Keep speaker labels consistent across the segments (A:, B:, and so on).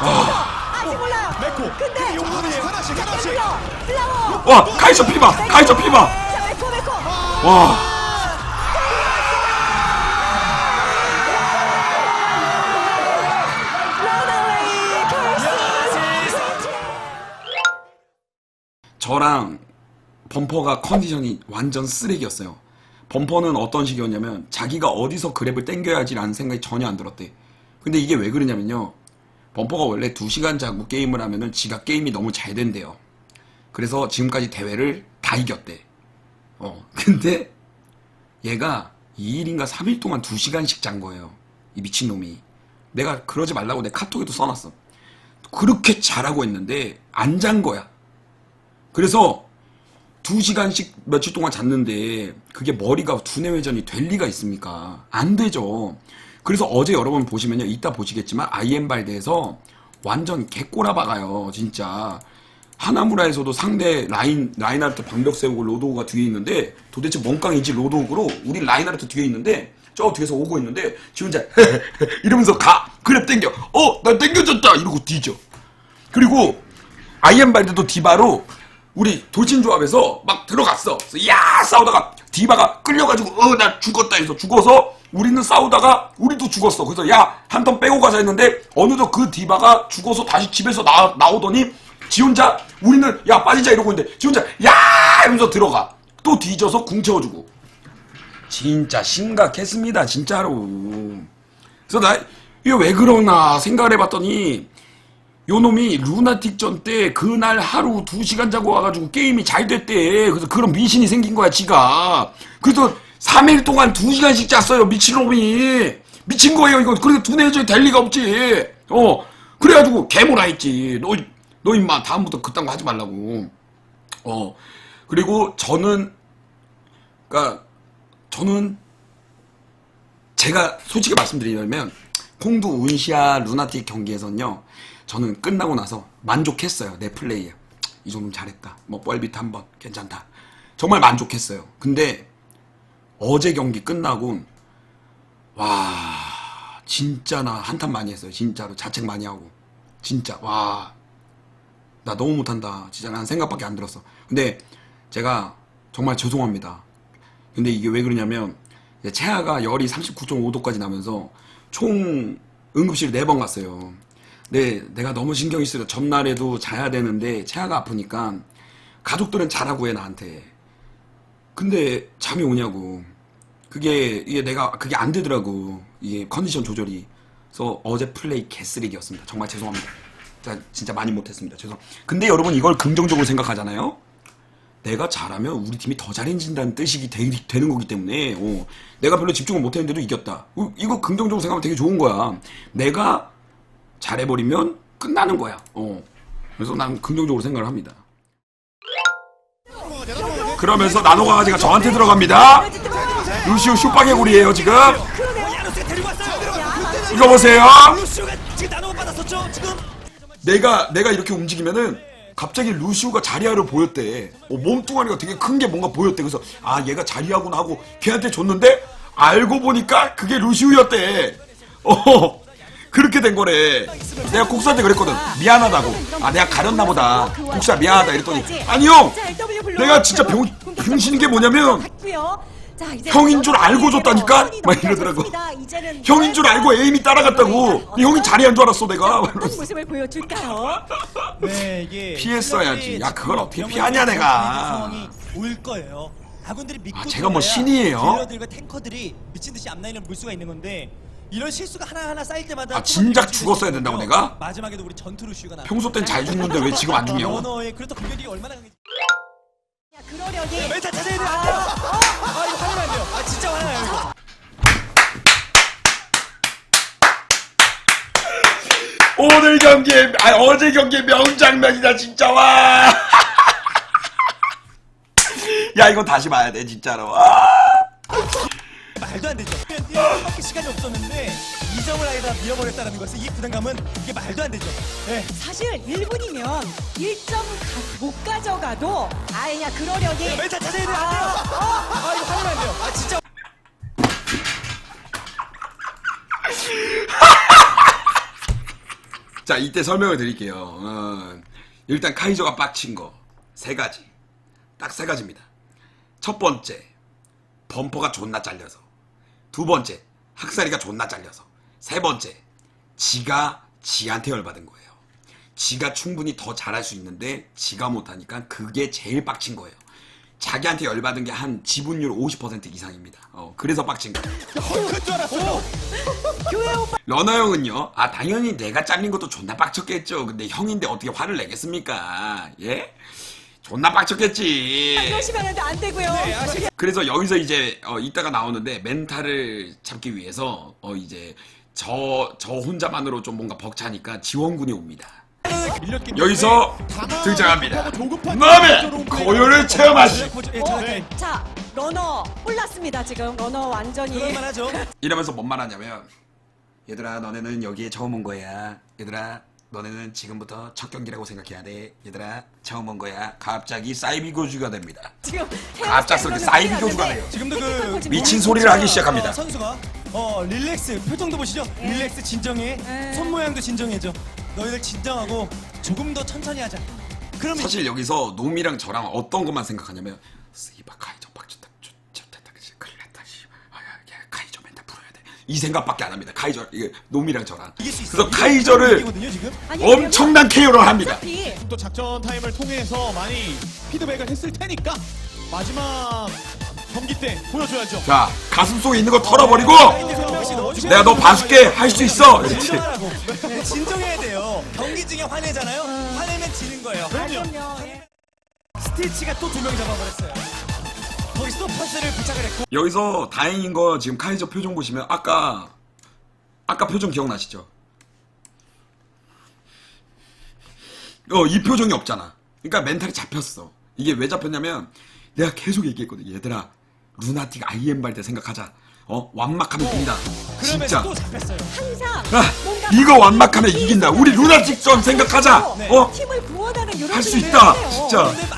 A: 아 직 몰라요.
B: 메코.
A: 근데
B: 용문이에요. 하나씩 하나씩.
A: 플라워, 플라워.
C: 와 카이저 피바 카이저 피바
A: 자, 메코, 메코.
C: 와. 저랑 범퍼가 컨디션이 완전 쓰레기였어요. 범퍼는 어떤 식이었냐면 자기가 어디서 그랩을 땡겨야지라는 생각이 전혀 안 들었대. 근데 이게 왜 그러냐면요. 범퍼가 원래 2시간 자고 게임을 하면은 지가 게임이 너무 잘 된대요. 그래서 지금까지 대회를 다 이겼대. 어. 근데 얘가 2일인가 3일 동안 2시간씩 잔 거예요. 이 미친놈이. 내가 그러지 말라고 내 카톡에도 써놨어. 그렇게 잘하고 있는데 안 잔 거야. 그래서 두 시간씩 며칠 동안 잤는데 그게 머리가 두뇌 회전이 될 리가 있습니까? 안 되죠. 그래서 어제 여러분 보시면요. 이따 보시겠지만 아이엠발드에서 완전 개꼬라박아요. 진짜. 하나무라에서도 상대 라인, 라인하르트 방벽 세우고 로드오가 뒤에 있는데 도대체 멍깡인지 로드오그로 우리 라인하르트 뒤에 있는데 저 뒤에서 오고 있는데 지 혼자 이러면서 가! 그래 땡겨! 어! 나 땡겨졌다! 이러고 뒤져. 그리고 아이엠발드도 디바로 우리 돌진 조합에서 막 들어갔어. 야 싸우다가 디바가 끌려가지고 어 나 죽었다 해서 죽어서 우리는 싸우다가 우리도 죽었어. 그래서 야 한 턴 빼고 가자 했는데 어느덧 그 디바가 죽어서 다시 집에서 나, 나오더니 지 혼자 우리는 야 빠지자 이러고 있는데 지 혼자 야 이러면서 들어가. 또 뒤져서 궁 채워주고. 진짜 심각했습니다 진짜로. 그래서 나 이게 왜 그러나 생각을 해봤더니 요 놈이 루나틱전 때 그날 하루 두 시간 자고 와가지고 게임이 잘 됐대. 그래서 그런 미신이 생긴 거야, 지가. 그래서 3일 동안 두 시간씩 잤어요, 미친놈이. 미친 거예요, 이거. 그래서 두뇌전이 될 리가 없지. 어. 그래가지고 개모라 했지. 너, 너 임마, 다음부터 그딴 거 하지 말라고. 어. 그리고 저는, 그니까, 저는 제가 솔직히 말씀드리면 콩두 운시아 루나틱 경기에서는요 저는 끝나고 나서 만족했어요 내 플레이에. 이 정도면 잘했다. 뭐 뻘빗 한번 괜찮다. 정말 만족했어요. 근데 어제 경기 끝나고 와 진짜 나 한탄 많이 했어요 진짜로. 자책 많이 하고. 진짜 와 나 너무 못한다. 진짜 난 생각밖에 안 들었어. 근데 제가 정말 죄송합니다. 근데 이게 왜 그러냐면 체하가 열이 39.5도까지 나면서 총 응급실 4번 갔어요. 근데 내가 너무 신경이 쓰여 전날에도 자야 되는데 체하가 아프니까 가족들은 자라고 해 나한테. 근데 잠이 오냐고. 그게 이게 내가 그게 안 되더라고. 이게 컨디션 조절이. 그래서 어제 플레이 개쓰레기였습니다. 정말 죄송합니다. 진짜, 많이 못했습니다. 죄송. 근데 여러분 이걸 긍정적으로 생각하잖아요. 내가 잘하면 우리 팀이 더 잘해진다는 뜻이 되, 는 거기 때문에 어, 내가 별로 집중을 못했는데도 이겼다. 어, 이거 긍정적으로 생각하면 되게 좋은 거야. 내가 잘해버리면 끝나는 거야. 어. 그래서 난 긍정적으로 생각을 합니다. 그러면서 나노 강아지가 저한테 들어갑니다. 슈빵의 굴이에요 지금. 이거 보세요. 내가 내가 이렇게 움직이면은 갑자기 루시오가 자리아를 보였대. 어, 몸뚱아리가 되게 큰 게 뭔가 보였대. 그래서 아 얘가 자리아구나 하고 걔한테 줬는데 알고 보니까 그게 루시오였대. 어 그렇게 된 거래. 내가 국수한테 그랬거든. 미안하다고. 아 내가 가렸나 보다. 국수야 미안하다 이랬더니 아니 형 내가 진짜 병 병신인 게 뭐냐면 형인 줄 알고 줬다니까? 막 이러더라고. 형인 줄 알고 에임이 따라갔다고. 형이 자리한 줄 알았어 내가.
A: 어떤 모습을 보여줄까요?
B: 네 이게
C: 피했어야지. 야, 그걸 어떻게 피하냐, 내가.
B: 상황이 올 거예요. 아군들이 믿고
C: 아, 제가 뭐
B: 들어야
C: 신이에요?
B: 딜러들과 탱커들이 미친 듯이 앞라인을 물 수가 있는 건데 이런 실수가 하나 하나 쌓일 때마다
C: 아, 진작 죽었어야. 된다고, 내가?
B: 마지막에도 우리 전투 루시가 나.
C: 평소 땐 잘 죽는데 왜 지금 안 죽냐고.
B: 러너의 그래도 공격이 얼마나 강해.
A: 야, 그러려니
B: 멘탈 찾아야 돼요. 안 돼요. 아 이거 화내면 안 돼요. 아 진짜 화나요 이거.
C: 오늘 경기에 아 어제 경기에 명장면이다 진짜 와. 야 이건 다시 봐야 돼 진짜로. 아.
B: 말도 안 되죠. 뛰어밖에 시간이 없었는데 2점을 아예 다 밀어버렸다는 것은 이 부담감은 이게 말도 안 되죠. 네.
A: 사실 1분이면 1점 못 가져가도 아야 그러려니
B: 멘탈 찾아야 돼요. 안 돼요. 아 이거 화내면 안 돼요. 아 진짜.
C: 자, 이때 설명을 드릴게요. 어, 일단 카이저가 빡친 거 세 가지. 딱 세 가지입니다. 첫 번째, 범퍼가 존나 잘려서. 두 번째, 학살이가 존나 잘려서. 세 번째, 지가 지한테 열받은 거예요. 지가 충분히 더 잘할 수 있는데 지가 못하니까 그게 제일 빡친 거예요. 자기한테 열받은 게 한 지분율 50% 이상입니다. 어, 그래서 빡친 거예요. 러너 형은요? 아 당연히 내가 잘린 것도 존나 빡쳤겠죠. 근데 형인데 어떻게 화를 내겠습니까? 예? 존나 빡쳤겠지.
A: 이러시면 안 되고요.
B: 네,
C: 그래서 여기서 이제 어, 이따가 나오는데 멘탈을 잡기 위해서 어 이제 저 저 혼자만으로 좀 뭔가 벅차니까 지원군이 옵니다. 여기서 등장합니다. 놈의 고요를 체험하시.
B: 예,
A: 어,
B: 자,
A: 네. 자, 러너 올랐습니다 지금. 러너 완전히.
C: 이러면서 뭔 말하냐면 얘들아 너네는 여기에 처음 온 거야. 얘들아 너네는 지금부터 첫 경기라고 생각해야 돼. 얘들아 처음 온 거야. 갑자기 사이비 교주가 됩니다.
A: 지금
C: 갑작스럽게 사이비 교주가 돼요.
B: 지금도 그
C: 미친 소리를 하기 시작합니다.
B: 어, 선수가 어 릴렉스 표정도 보시죠. 릴렉스 진정해.
A: 예.
B: 손 모양도 진정해줘. 너희들 진정하고 조금 더 천천히 하자. 그러면
C: 사실 여기서 놈이랑 저랑 어떤 것만 생각하냐면 씨바 카이저 빡쳤다 좋다 그치 큰일 났다 씨 아야 야, 카이저 멘탈 풀어야 돼 이 생각밖에 안 합니다 카이저 이게 놈이랑 저랑
B: 이길 수 있어.
C: 그래서 카이저를
B: 이기거든요, 지금.
A: 아니,
C: 엄청난 KO를 합니다
A: 어차피
D: 또 작전 타임을 통해서 많이 피드백을 했을 테니까 마지막 경기 때 보여줘야죠.
C: 자 가슴 속에 있는 거 털어버리고
B: 마인드 한 명씩 넣어주고.
C: 내가 너 봐줄게 할 수 있어
B: 진정하라고. 네, 진정해야 돼요. 경기 중에 화내잖아요. 화내면 지는 거예요.
A: 아, 그럼요. 예.
B: 스티치가 또 두 명 잡아버렸어요. 거기서 또 펀스를 부착을 했고.
C: 여기서 다행인 거 지금 카이저 표정 보시면 아까 아까 표정 기억나시죠? 어 이 표정이 없잖아. 그러니까 멘탈이 잡혔어. 이게 왜 잡혔냐면 내가 계속 얘기했거든. 얘들아 루나틱 IM 발때 생각하자. 어 완막하면 이긴다. 진짜.
B: 또 잡혔어요.
A: 항상
C: 아,
A: 뭔가
C: 이거 완막하면 이긴다. 우리 루나틱 전 생각하자.
B: 네.
C: 어
A: 팀을 구원하는 이런
C: 할수
A: 팀을
C: 있다. 진짜.
B: 근데.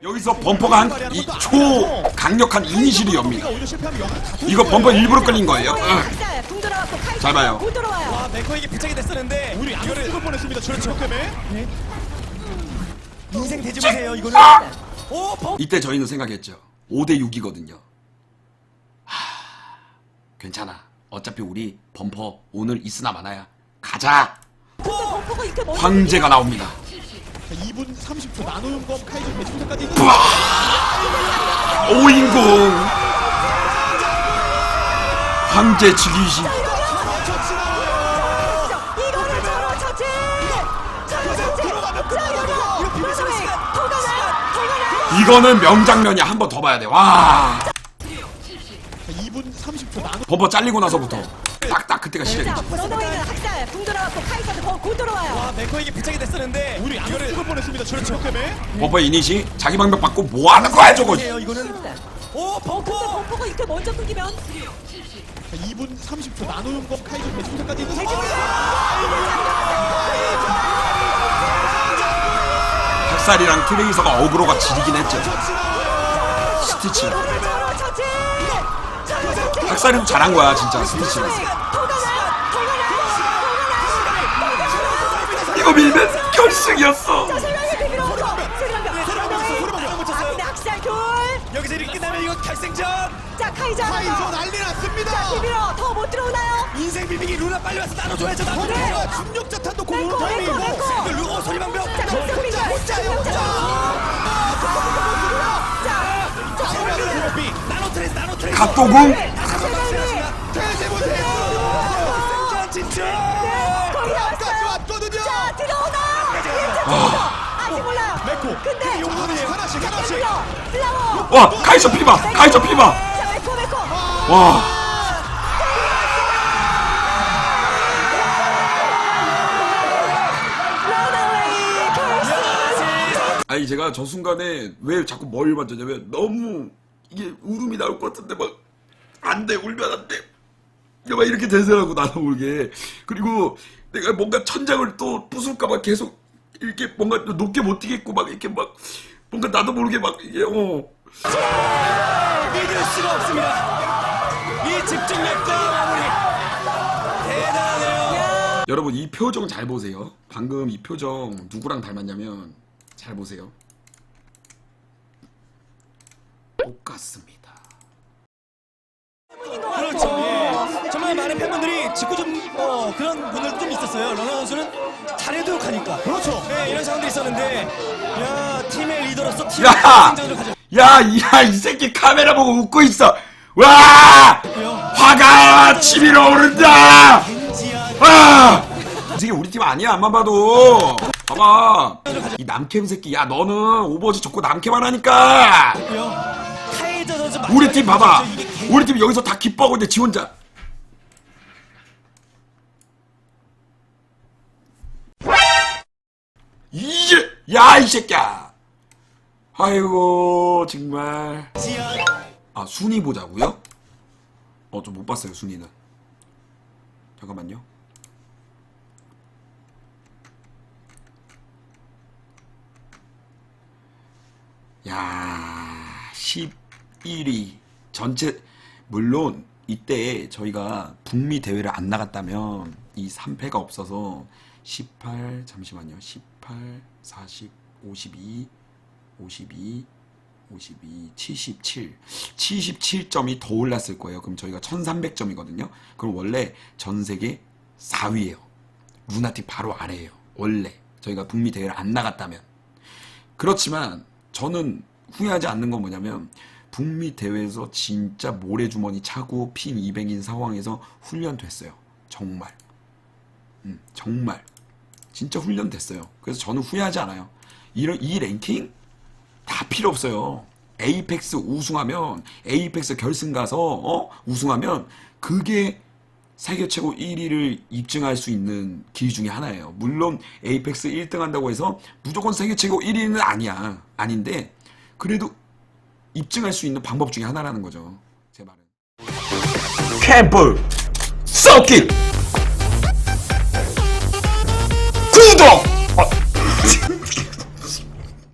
C: 여기서 범퍼가 한이초 강력한 이니시를 엽니다. 이거 범퍼 일부러 끌린 거예요.
A: 카이사
C: 잘 봐요.
A: 와
B: 맥커에게 부착이 됐었는데
D: 우리 안
B: 이거를
D: 죽을 뻔했습니다. 그렇죠 때문에.
B: 인생 되짚으세요 이거는. 오 버.
C: 이때 저희는 생각했죠. 5대 6이거든요. 하, 괜찮아. 어차피 우리 범퍼 오늘 있으나 마나야. 가자. 황제가 나옵니다.
D: 자, 2분 30초 나노용검 카이저 배치부터까지
C: 오인공. 황제 즉위시.
A: 이거를 저로 처치! 저로 처치! 자, 여기! 브로드웨이! 더 가나요? 더 가나요?
C: 이거는 명장면이야. 한 번 더 봐야 돼. 와.
D: 2분 30초 나노
C: 범퍼 잘리고 나서부터 딱딱 그때가
A: 자,
C: 시작이죠.
A: 브로드웨이는 학살, 공 들어갔고 카이사도 더곧 들어와요.
B: 와 맥커에게 부착이 됐었는데
D: 우리 안
B: 이거를
D: 죽을 뻔했습니다. 그렇죠 때문에.
C: 범퍼 이니시 자기 방벽 받고 뭐 하는 거야 저거.
B: 해요 이거는. 오 범퍼.
A: 범퍼가 이렇게 먼저 끊기면
D: 자, 2분 30초 나노용검 카이저 배치부터까지
C: 학살이랑 트레이서가 어그로가 지리긴 했죠. 스티치.
A: 이거를 저로 처치! 저로 처치!
C: 학살이도 잘한 거야 진짜 스티치.
A: 더
C: 이거 밀면 결승이었어.
A: 자, 오고! 아, 근데 학살!
B: 여기서 이렇게 끝나면 이거 결승전.
A: 자, 카이자
D: 카이저
A: 더!
D: 난리
A: 자,
D: 났습니다.
A: 비비러 더못 들어오나요?
B: 인생 비비기 루나 빨리 와서 나눠줘야죠.
D: 자,
B: 나눠줘야죠.
D: 중력자 탄도
A: 맹고,
D: 고운 타이밍.
A: 맹고, 맹고!
B: 그 루어 소리 방벽.
A: 자, 혼자, 혼자, 혼자! 자,
D: 트로피
B: 나노 트레스 나노 트레스.
C: 갓도궁
A: 세 명이
D: 대세 보세요.
B: 결승전 진출.
A: 거의!
D: 왔거든요.
A: 자, 들어오나! 1점 아직 몰라요!
D: 메코.
A: 근데!
D: 용 하나씩 하나씩 하나씩.
A: 플라워!
C: 와 카이저 피바 카이저 피바
A: 자, 메코, 메코!
C: 와! 아니 제가 저 순간에 왜 자꾸 뭘 만졌냐면 너무 이게 울음이 나올 것 같은데 막 안 돼 울면 안 돼 막 이렇게 되더라고 나도 모르게 그리고 내가 뭔가 천장을 또 부술까봐 계속 이렇게 뭔가 높게 못 뛰겠고 막 이렇게 막 뭔가 나도 모르게 막 이게 어
B: 믿을 수가 없습니다. 이 집중력과 마무리 대단해요.
C: 여러분 이 표정 잘 보세요. 방금 이 표정 누구랑 닮았냐면 잘 보세요. 똑같습니다.
B: 그렇죠. 예. 정말 많은 팬분들이 짓고 좀 어, 그런 분들도 좀 있었어요. 러너 선수는 잘해도 가니까.
D: 그렇죠.
B: 네, 이런 상황들이 있었는데, 야 팀의 리더로서 팀의
C: 야!
B: 승자를 가져.
C: 야, 야, 이 새끼 카메라 보고 웃고 있어. 와! 화가 치밀어 오른다!
B: 겐지야.
C: 아! 이 새끼 우리 팀 아니야, 안만 봐도. 봐봐. 이 남캠 새끼, 야, 너는 오버워치 좋고 남캠만 하니까!
B: 카이저 선수
C: 우리 팀 봐봐. 우리 팀 여기서 다 기뻐하고 있는데 지 혼자. 이제, 야, 이 새끼야! 아이고, 정말. 아 순위 보자고요? 어 좀 못 봤어요 순위는 잠깐만요 야 11위 전체 물론 이때 저희가 북미 대회를 안 나갔다면 이 3패가 없어서 18 잠시만요 18 40 52 52 52, 77. 77점이 더 올랐을 거예요. 그럼 저희가 1300점이거든요. 그럼 원래 전 세계 4위예요. 루나틱 바로 아래예요. 원래. 저희가 북미 대회를 안 나갔다면. 그렇지만 저는 후회하지 않는 건 뭐냐면 북미 대회에서 진짜 모래주머니 차고 핀 200인 상황에서 훈련됐어요. 정말. 음, 정말. 진짜 훈련됐어요. 그래서 저는 후회하지 않아요. 이런 이 랭킹 다 필요 없어요. 에이펙스 우승하면 에이펙스 결승 가서 어? 우승하면 그게 세계 최고 1위를 입증할 수 있는 길 중에 하나예요. 물론 에이펙스 1등 한다고 해서 무조건 세계 최고 1위는 아니야. 아닌데 그래도 입증할 수 있는 방법 중에 하나라는 거죠. 제 말은. 캠프 썩길